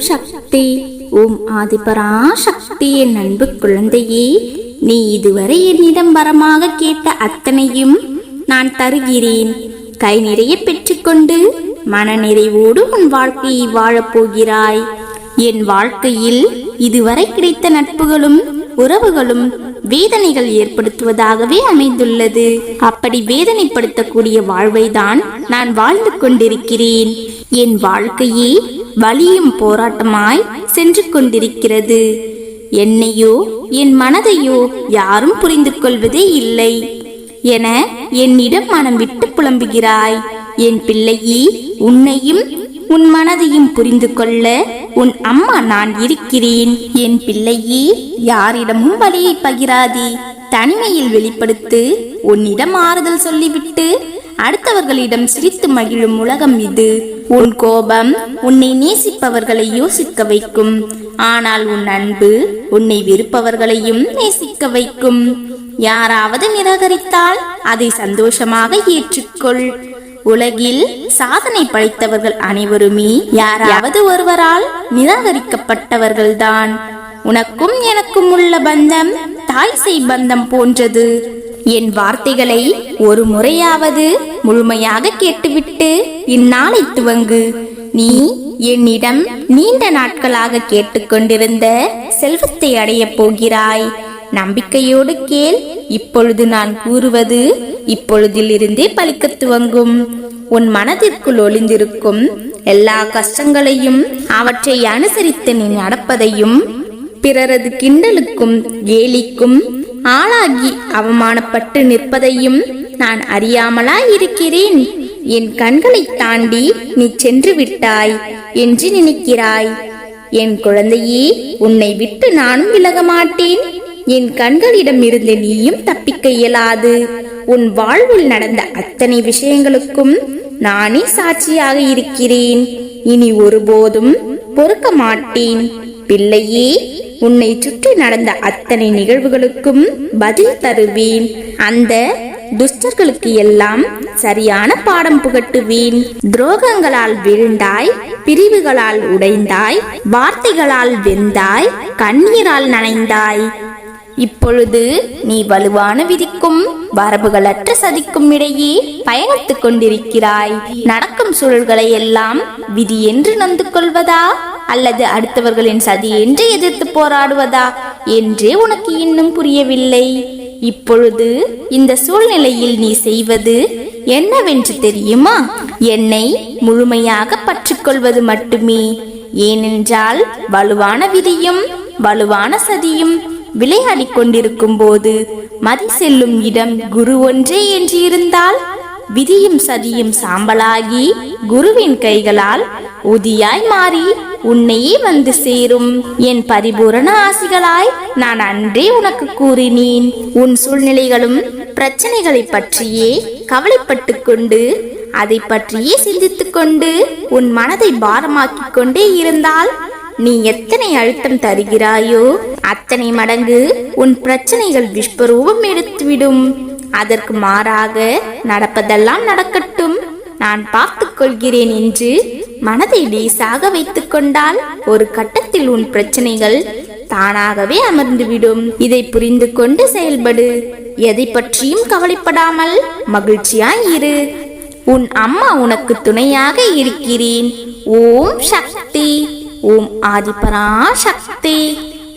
சக்தி. ஓம் ஆதிபரா சக்தி என் அன்பு குழந்தையே நீ இதுவரை என்னிடம் வரமாக கேட்ட அத்தனையும் நான் தருகிறேன். கை நிறைய பெற்றுக்கொண்டு மனநிறைவோடு உன் வாழ்க்கையை வாழப் போகிறாய். என் வாழ்க்கையில் இதுவரை கிடைத்த நட்புகளும் உறவுகளும் வேதனைகள் ஏற்படுத்துவதாகவே அமைந்துள்ளது. அப்படி வேதனைப்படுத்தக்கூடிய வாழ்வை தான் நான் வாழ்ந்து கொண்டிருக்கிறேன். என் வாழ்க்கையே வலியும் போராட்டமாய் சென்று கொண்டிருக்கிறது. என்னையோ என் மனதையோ யாரும் புரிந்து கொள்வதே இல்லை. என என்னிடம் மனம் விட்டு புலம்புகிறாய். என் பிள்ளையே உன்னையும் உன் மனதையும் புரிந்து கொள்ள உன் அம்மா நான் இருக்கிறேன். என் பிள்ளையே யாரிடமும் வழியை பகிராதே. தனிமையில் வெளிப்படுத்து உன்னிடம் ஆறுதல் சொல்லிவிட்டு அடுத்தவர்களிடம் சிரித்து மகிழும் உலகம் இது. உன் கோபம் உன்னை நேசிப்பவர்களை யோசிக்க வைக்கும். ஆனால் உன் அன்பு உன்னை வெறுப்பவர்களையும் நேசிக்க வைக்கும். யாராவது நிராகரித்தால் அதை சந்தோஷமாக ஏற்றுக்கொள். உலகில் சாதனை படைத்தவர்கள் அனைவருமே யாராவது ஒருவரால் நிராகரிக்கப்பட்டவர்கள்தான். உனக்கும் எனக்கும் உள்ள பந்தம் தாய் செய் பந்தம் போன்றது. என் வார்த்தைகளை ஒரு முறையாவது முழுமையாக கேட்டுவிட்டு இந்நாளை துவங்கு. நீ என்னிடம் நீண்ட நாட்களாக கேட்டுக்கொண்டிருந்த செல்வத்தை அடையப் போகிறாய். நம்பிக்கையோடு கேள். இப்பொழுது நான் கூறுவது இப்பொழுதிலிருந்தே பலிக்க துவங்கும். உன் மனதிற்குள் ஒளிந்திருக்கும் எல்லா கஷ்டங்களையும் அவற்றை அனுசரித்து நீ நடப்பதையும் பிறரது கிண்டலுக்கும் கேலிக்கும் ஆளாகி அவமானப்பட்டு நிற்பதையும் நான் அறியாமலா இருக்கிறேன் என் கண்களை தாண்டி நீ சென்று விட்டாய் என்று நினைக்கிறாய். என் குழந்தையே உன்னை விட்டு நானும் விலக மாட்டேன் என் கண்களிடம் இருந்து நீயும் தப்பிக்க இயலாது. உன் வாழ்வில் நடந்த அத்தனை விஷயங்களுக்கும் நானே சாட்சியாக இருக்கிறேன். இனி ஒருபோதும் பொறுக்க மாட்டேன். பிள்ளையே உன்னை சுற்றி நடந்த அத்தனை நிகழ்வுகளுக்கும் பதில் தருவேன். அந்த துஷ்டர்களுக்கு எல்லாம் சரியான பாடம் புகட்டுவேன். துரோகங்களால் வீழ்ந்தாய் பிரிவுகளால் உடைந்தாய் வார்த்தைகளால் வெந்தாய் கண்ணீரால் நனைந்தாய். இப்பொழுது நீ வலுவான விதிக்கும் வரபுகளற்ற சதிக்கும் இடையே பயணித்துக் கொண்டிருக்கிறாய். நடக்கும் சூழல்களை எல்லாம் விதி என்று நந்து கொள்வதா? அல்லது அடுத்தவர்களின் சதி என்று எதிர்த்து போராடுவதா? என்றே உனக்கு இன்னும் புரியவில்லை. இப்பொழுது இந்த சூழ்நிலையில் நீ செய்வது என்னவென்று தெரியுமா? என்னை முழுமையாக பற்றிக்கொள்வது மட்டுமே. ஏனென்றால் வலுவான விதியும் வலுவான சதியும் விளையாடிக் கொண்டிருக்கும் போது மதி செல்லும் இடம் குரு ஒன்றே என்று இருந்தால் விதியும் சதியும் சாம்பலாகி குருவின் கைகளால் உதியாய் மாறி உன்னையே வந்து சேரும். என் பரிபூரண ஆசிகளாய் நான் அன்றே உனக்கு கூறினேன். உன் சூழ்நிலைகளும் பிரச்சனைகளை பற்றியே கவலைப்பட்டு கொண்டு அதை பற்றியே சிந்தித்துக் கொண்டு உன் மனதை பாரமாக்கிக் கொண்டே இருந்தால் நீ எத்தனை அழுத்தம் தருகிறாயோ அத்தனை மடங்கு உன் பிரச்சனைகள் விஸ்வரூபம் எடுத்துவிடும். அதற்கு மாறாக நடப்பதெல்லாம் நடக்கட்டும். நான் பார்த்து கொள்கிறேன் என்று மனதை லேசாக வைத்துக் கொண்டால் ஒரு கட்டத்தில் உன் பிரச்சனைகள் தானாகவே அமர்ந்துவிடும். இதை புரிந்து கொண்டு செயல்படு. எதை பற்றியும் கவலைப்படாமல் மகிழ்ச்சியாய் இரு. உன் அம்மா உனக்கு துணையாக இருக்கிறேன். ஓம் சக்தி. ஓம் ஆதிபரா சக்தி